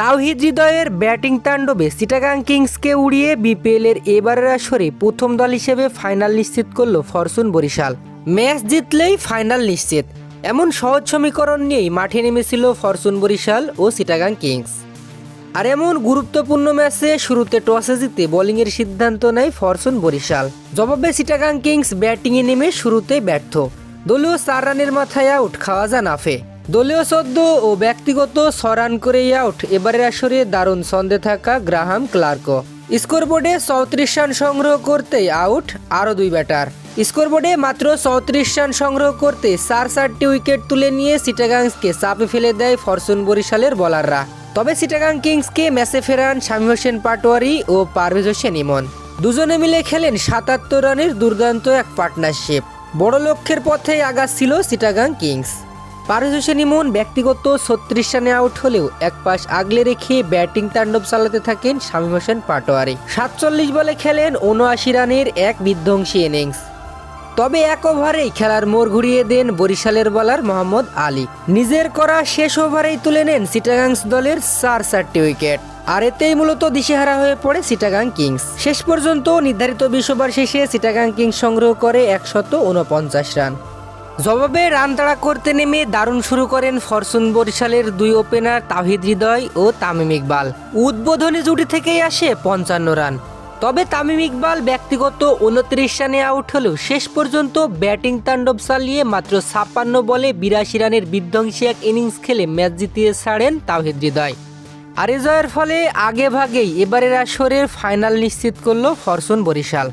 তাওহিদ হৃদয়ের ব্যাটিং তাণ্ডবে সিটাগাং কিংসকে উড়িয়ে বিপিএলের এবারের আসরে প্রথম দল হিসেবে ফাইনাল নিশ্চিত করল ফরচুন বরিশাল। ম্যাচ জিতলেই ফাইনাল নিশ্চিত। এমন সহজ সমীকরণ নিয়েই মাঠে নেমেছিল ফরচুন বরিশাল ও সিটাগাং কিংস। আর এমন গুরুত্বপূর্ণ ম্যাচে শুরুতে টসে জিতে বোলিংয়ের সিদ্ধান্ত নেয় ফরচুন বরিশাল। জবাবে সিটাগাং কিংস ব্যাটিংয়ে নেমে শুরুতেই ব্যর্থ। দলীয় চার রানের মাথায় আউট, খাওয়া খাওয়াজা নাফে দলীয় সদ্য ও ব্যক্তিগত ছ রান করে আউট এবারের আসরে দারুণ ছন্দে থাকা গ্রাহাম ক্লার্কও স্কোরবোর্ডে চৌত্রিশ রান সংগ্রহ করতেই আউট আরও দুই ব্যাটার স্কোরবোর্ডে মাত্র চৌত্রিশ রান সংগ্রহ করতে চার চারটি উইকেট তুলে নিয়ে সিটাগাংসকে চাপে ফেলে দেয় ফরচুন বরিশালের বলাররা। তবে সিটাগাং কিংসকে ম্যাচে ফেরান শামী হোসেন পাটোয়ারি ও পারভেজ হোসেন ইমন। দুজনে মিলে খেলেন সাতাত্তর রানের দুর্দান্ত এক পার্টনারশিপ বড় লক্ষ্যের পথেই আগাচ্ছিল সিটাগাং কিংস। পারভেজ হোসেন ইমন ব্যক্তিগত ছত্রিশ রানে আউট হলেও এক পাশ আগলে রেখে ব্যাটিং তাণ্ডব চালাতে থাকেন শামীম হোসেন পাটোয়ারি। সাতচল্লিশ বলে খেলেন উনআশি রানের এক বিধ্বংসী ইনিংস। তবে এক ওভারেই খেলার মোড় ঘুরিয়ে দেন বরিশালের বলার মোহাম্মদ আলী। নিজের করা শেষ ওভারেই তুলে নেন সিটাগাংস দলের চার চারটি উইকেট। আর এতেই মূলত দিশেহারা হয়ে পড়ে সিটাগাং কিংস। শেষ পর্যন্ত নির্ধারিত বিশ ওভার শেষে সিটাগাং কিংস সংগ্রহ করে একশত উনপঞ্চাশ রান। জবাবে রান তাড়া করতে নেমে দারুণ শুরু করেন ফরসুন বরিশালের দুই ওপেনার তাহিদ হৃদয় ও তামিম ইকবাল। উদ্বোধনী জুটি থেকেই আসে পঞ্চান্ন রান। তবে তামিম ইকবাল ব্যক্তিগত উনত্রিশ রানে আউট হলেও শেষ পর্যন্ত ব্যাটিং তাণ্ডব চালিয়ে মাত্র ছাপ্পান্ন বলে বিরাশি রানের বিধ্বংসী এক ইনিংস খেলে ম্যাচ জিতিয়ে ছাড়েন তাহিদ হৃদয়। আর এ জয়ের ফলে আগে ভাগেই এবারের আসরের ফাইনাল নিশ্চিত করল ফরচুন বরিশাল।